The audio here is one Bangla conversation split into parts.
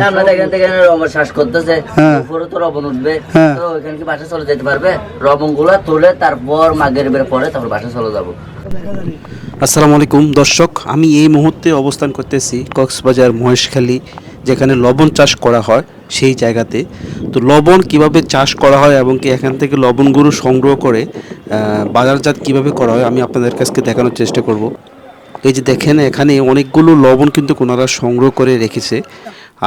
রবণ শ্বাস করতেছে হ্যাঁ। উপরে তো রবণ উঠবে। হ্যাঁ। তো ওইখানে কি বাসা চলে যেতে পারবে? রবণগুলা তুলে তারপর মাগের বের পরে তারপর বাসা চলে যাব। আসসালামু আলাইকুম দর্শক আমি এই মুহূর্তে অবস্থান করতেছি কক্সবাজার মহেশখালী যেখানে লবণ চাষ করা হয় সেই জায়গাতে। তো লবণ কীভাবে চাষ করা হয় এবং কি এখান থেকে লবণগুলো সংগ্রহ করে বাজারজাত কীভাবে করা হয় আমি আপনাদের কাছকে দেখানোর চেষ্টা করব। এই যে দেখেন এখানে অনেকগুলো লবণ কিন্তু ওনারা সংগ্রহ করে রেখেছে।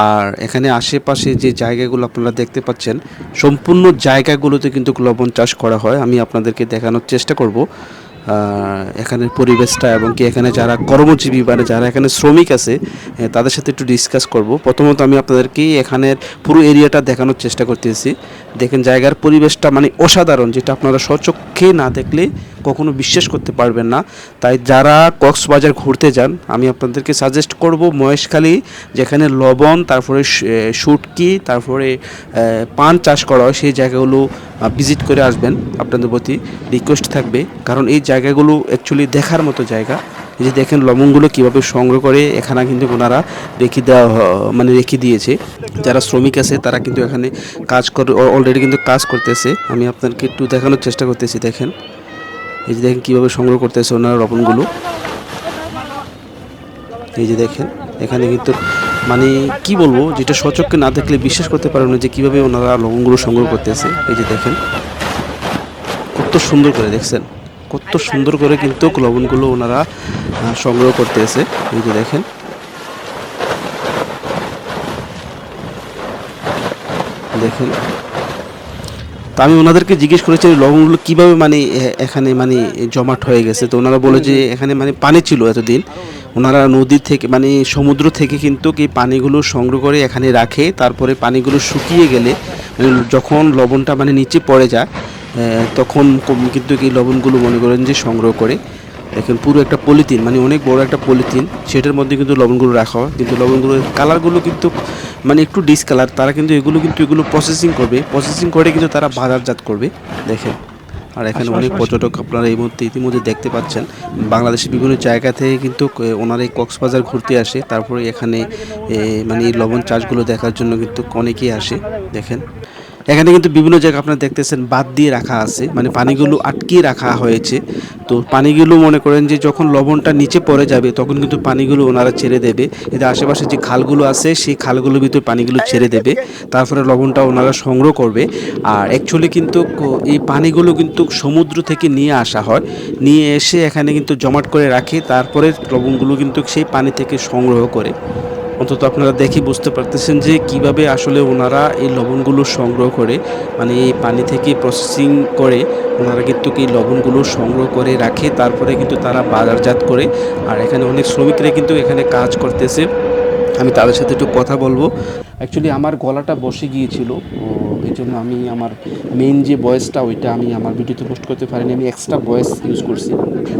আর এখানে আশেপাশে যে জায়গাগুলো আপনারা দেখতে পাচ্ছেন, সম্পূর্ণ জায়গাগুলোতে কিন্তু লবণ চাষ করা হয়। আমি আপনাদেরকে দেখানোর চেষ্টা করব। এখানে এখানের পরিবেশটা এবং কি এখানে যারা কর্মজীবী মানে যারা এখানে শ্রমিক আছে তাদের সাথে একটু ডিসকাস করব। প্রথমত আমি আপনাদেরকে এখানের পুরো এরিয়াটা দেখানোর চেষ্টা করতেছি। দেখেন জায়গার পরিবেশটা মানে অসাধারণ, যেটা আপনারা স্বচক্ষে না দেখলে কখনো বিশ্বাস করতে পারবেন না। তাই যারা কক্সবাজার ঘুরতে যান, আমি আপনাদেরকে সাজেস্ট করব মহেশখালী, যেখানে লবণ, তারপরে শুটকি, তারপরে পান চাষ করা হয়, সেই জায়গাগুলো ভিজিট করে আসবেন। আপনাদের প্রতি রিকোয়েস্ট থাকবে। কারণ এই জায়গাগুলো অ্যাকচুয়ালি দেখার মতো জায়গা। যে দেখেন লবণগুলো কীভাবে সংগ্রহ করে, এখানে কিন্তু ওনারা রেখে দেওয়া মানে রেখে দিয়েছে। যারা শ্রমিক আছে, তারা কিন্তু এখানে কাজ করে অলরেডি কিন্তু কাজ করতেছে। আমি আপনাদেরকে একটু দেখানোর চেষ্টা করতেছি, দেখেন। এই যে দেখেন কীভাবে সংগ্রহ করতেছে ওনারা লবণগুলো। এই যে দেখেন, এখানে কিন্তু মানে কি বলব, যেটা সচক্ষে না দেখলে বিশ্বাস করতে পারবেন না যে কীভাবে ওনারা লবণগুলো সংগ্রহ করতেছে। এই যে দেখেন, কত সুন্দর করে দেখছেন। কত সুন্দর করে কিন্তু লবণগুলো ওনারা সংগ্রহ করতেছে এই যে দেখেন। দেখেন। তা আমি ওনাদেরকে জিজ্ঞেস করেছি লবণগুলো কীভাবে মানে এখানে মানে জমাট হয়ে গেছে? তো ওনারা বলে যে, এখানে মানে পানি ছিল এতদিন। ওনারা নদী থেকে মানে সমুদ্র থেকে কিন্তু এই পানিগুলো সংগ্রহ করে এখানে রাখে। তারপরে পানিগুলো শুকিয়ে গেলে মানে যখন লবণটা মানে নিচে পড়ে যায় তখন কিন্তু এই লবণগুলো মনে করেন যে সংগ্রহ করে। দেখেন পুরো একটা পলিথিন মানে অনেক বড় একটা পলিথিন সেটার মধ্যে কিন্তু লবণগুলো রাখা হয়। কিন্তু লবণগুলো কালারগুলো কিন্তু মানে একটু ডিসকালার তারা কিন্তু এগুলো কিন্তু এগুলো প্রসেসিং করবে। প্রসেসিং করে কিন্তু তারা বাজারজাত করবে। দেখেন আর এখানে অনেক পর্যটক আপনারা এই মুহূর্তে ইতিমধ্যে দেখতে পাচ্ছেন বাংলাদেশের বিভিন্ন জায়গা থেকে কিন্তু ক- ওনারা এই কক্সবাজার ঘুরতে আসে। তারপরে এখানে মানে এই লবণ চাষগুলো দেখার জন্য কিন্তু অনেকেই আসে। দেখেন এখানে কিন্তু বিভিন্ন জায়গা আপনারা দেখতেছেন, বাদ দিয়ে রাখা আছে মানে পানিগুলো আটকিয়ে রাখা হয়েছে। তো পানিগুলো মনে করেন যে যখন লবণটা নিচে পড়ে যাবে, তখন কিন্তু পানিগুলো ওনারা ছেড়ে দেবে। এতে আশেপাশে যে খালগুলো আছে, সেই খালগুলোর ভিতরে পানিগুলো ছেড়ে দেবে। তারপরে লবণটা ওনারা সংগ্রহ করবে। আর অ্যাকচুয়ালি কিন্তু এই পানিগুলো কিন্তু সমুদ্র থেকে নিয়ে আসা হয়। নিয়ে এসে এখানে কিন্তু জমাট করে রাখে। তারপরে লবণগুলো কিন্তু সেই পানি থেকে সংগ্রহ করে। অন্তত আপনারা দেখে বুঝতে পারতেছেন যে কীভাবে আসলে ওনারা এই লবণগুলো সংগ্রহ করে মানে এই পানি থেকে প্রসেসিং করে, ওনারা কিন্তু এই লবণগুলো সংগ্রহ করে রাখে, তারপরে কিন্তু তারা বাজারজাত করে। আর এখানে অনেক শ্রমিকরা কিন্তু এখানে কাজ করতেছে। আমি তাদের সাথে একটু কথা বলব। অ্যাকচুয়ালি আমার গলাটা বসে গিয়েছিল এই জন্য আমি আমার মেইন যে ভয়েসটা ওইটা আমি আমার ভিডিওতে পোস্ট করতে পারিনি, আমি এক্সট্রা ভয়েস ইউজ করছি।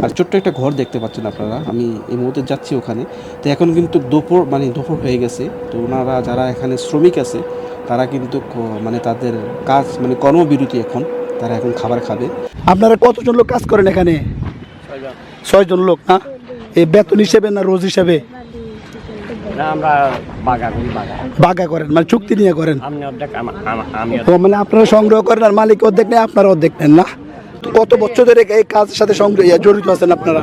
আর ছোট্ট একটা ঘর দেখতে পাচ্ছেন আপনারা। আমি এই মুহূর্তে যাচ্ছি ওখানে। তো এখন কিন্তু দুপুর মানে দুপুর হয়ে গেছে। তো ওনারা যারা এখানে শ্রমিক আছে তারা কিন্তু মানে তাদের কাজ মানে কর্মবিরতি এখন তারা এখন খাবার খাবে। আপনারা কতজন লোক কাজ করেন এখানে? ছয়জন লোক না? এই বেতন হিসেবে না রোজ হিসেবে? বাগা করেন মানে চুক্তি নিয়ে করেন? আপনি অর্ধেক আমা- আমা- আমি তো মানে আপনারা সংগ্রহ করেন আর মালিক অর্ধেক নেই আপনারা অর্ধেক নেন না? কত বছর ধরে এই কাজের সাথে ইয়া জড়িত আছেন আপনারা?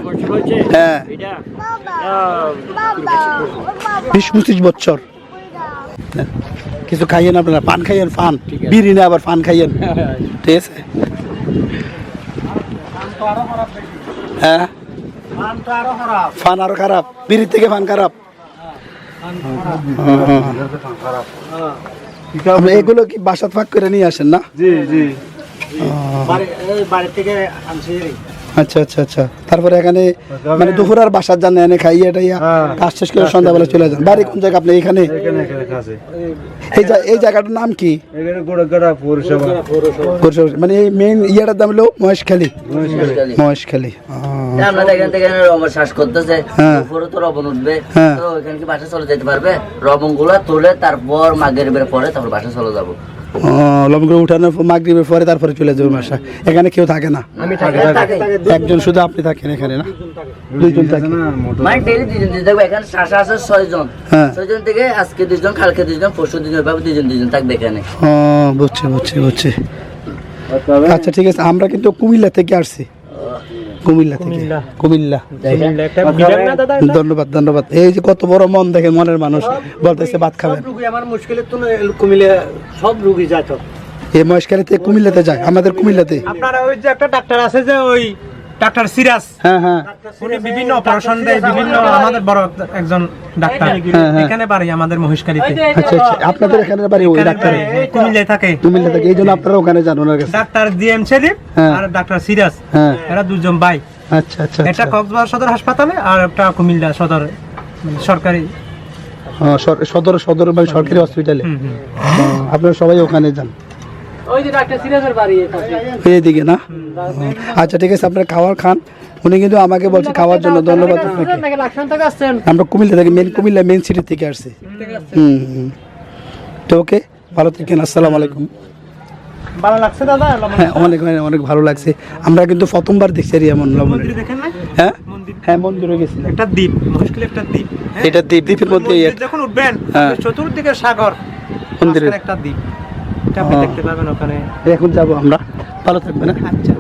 হ্যাঁ। বিশ পঁচিশ বছর। কিছু খাইয়েন আপনারা? পান খাইয়েন? ফান বিড়ি না আবার পান খাইয়েন? ঠিক আছে। হ্যাঁ। ফান আরও খারাপ। বিড়ির থেকে ফান খারাপ। এগুলো কি বাসাত ফাঁক করে নিয়ে আসেন না? বাড়ি- বাড়ি থেকে আনছি আচ্ছা আচ্ছা আচ্ছা। তারপরে এখানে মানে দুপুর আর বাসার জানে এনে খাইয়ে টাইয়া কাজ শেষ করে সন্ধ্যাবেলা চলে যান। বাড়ি কোন জায়গা আপনি এখানে? এই এই জায়গাটার নাম কি? পৌরসভা। মানে এই মেইন ইয়েটার দাম হলো মহেশখালী। মহেশখালী। রবণ শ্বাস করতেছে হ্যাঁ। উপরে তো রবণ উঠবে হ্যাঁ। তো ওইখানে কি বাসা চলে যেতে পারবে? রবণগুলা তুলে তারপর মাগের পরে তারপর বাসা চলে যাব। উঠানোর মাগরিবের পরে তারপরে চলে যাবে এখানে কেউ থাকে না? একজন শুধু আপনি থাকেন এখানে না? দুইজন থাকেন মানে ডেলি দুজন দুজন থাকবে। এখানে শ্বাস আছে ছয় জন হ্যাঁ। ছয়জন থেকে আজকে দুজন কালকে দুজন পরশু দুজন ভাবে দুজন দুজন থাকবে এখানে। ও বুঝছি বুঝছি বুঝছি। আচ্ছা ঠিক আছে। আমরা কিন্তু কুমিল্লা থেকে আসছি। কুমিল্লা থেকে। কুমিল্লা। ধন্যবাদ ধন্যবাদ। এই যে কত বড় মন দেখে মনের মানুষ বলতেছে ভাত খাবেন আমার মুশকিলের তো কুমিল্লা সব রুগী যায় তো। এই মহেশখালীতে কুমিল্লাতে যায় আমাদের কুমিল্লাতে। আপনারা ওই যে একটা ডাক্তার আছে যে ওই ডাক্তার সিরাজ। হ্যাঁ হ্যাঁ। উনি বিভিন্ন অপারেশন দেয় বিভিন্ন আমাদের বড় একজন ডাক্তার। হ্যাঁ। এখানে বাড়ি আমাদের মহেশখালীতে। আচ্ছা আচ্ছা। আপনাদের এখানে বাড়ি ওই ডাক্তার কুমিল্লায় থাকে। কুমিল্লা থেকে। এই জন্য আপনারা ওখানে যান ওনার কাছে। ডাক্তার শরীফ হ্যাঁ। আর ডাক্তার সিরাজ। হ্যাঁ। এরা দুজন ভাই। আচ্ছা আচ্ছা একটা আচ্ছা। কক্সবাজার সদর হাসপাতালে আর একটা কুমিল্লা সদর মানে সরকারি। সর- সদর সদর সরকারি হসপিটালে। আপনারা সবাই ওখানে যান। ওই না? আচ্ছা ঠিক আছে আপনারা খাবার খান। উনি কিন্তু আমাকে বলছে খাওয়ার জন্য ধন্যবাদ আপনাকে। আমরা কুমিল্লা থেকে মেন কুমিল্লা মেন সিটি থেকে আসছি। হুম হুম। তো ওকে ভালো থাকেন আসসালামু আলাইকুম। ভালো লাগছে দাদা? হ্যাঁ অনেক ভালো লাগছে। আমরা কিন্তু প্রথমবার দেখছি এমন লবণ। হ্যাঁ? হ্যাঁ মন্দিরে গেছিলাম। একটা দ্বীপ মহেশখালী একটা দ্বীপ হ্যাঁ? এটা দ্বীপ দ্বীপের মধ্যে যখন উঠবেন হ্যাঁ। চতুর্দিকে সাগর। একটা দ্বীপ। আপনি ও। দেখতে পাবেন ওখানে। এখন যাব আমরা। ভালো থাকবে না আচ্ছা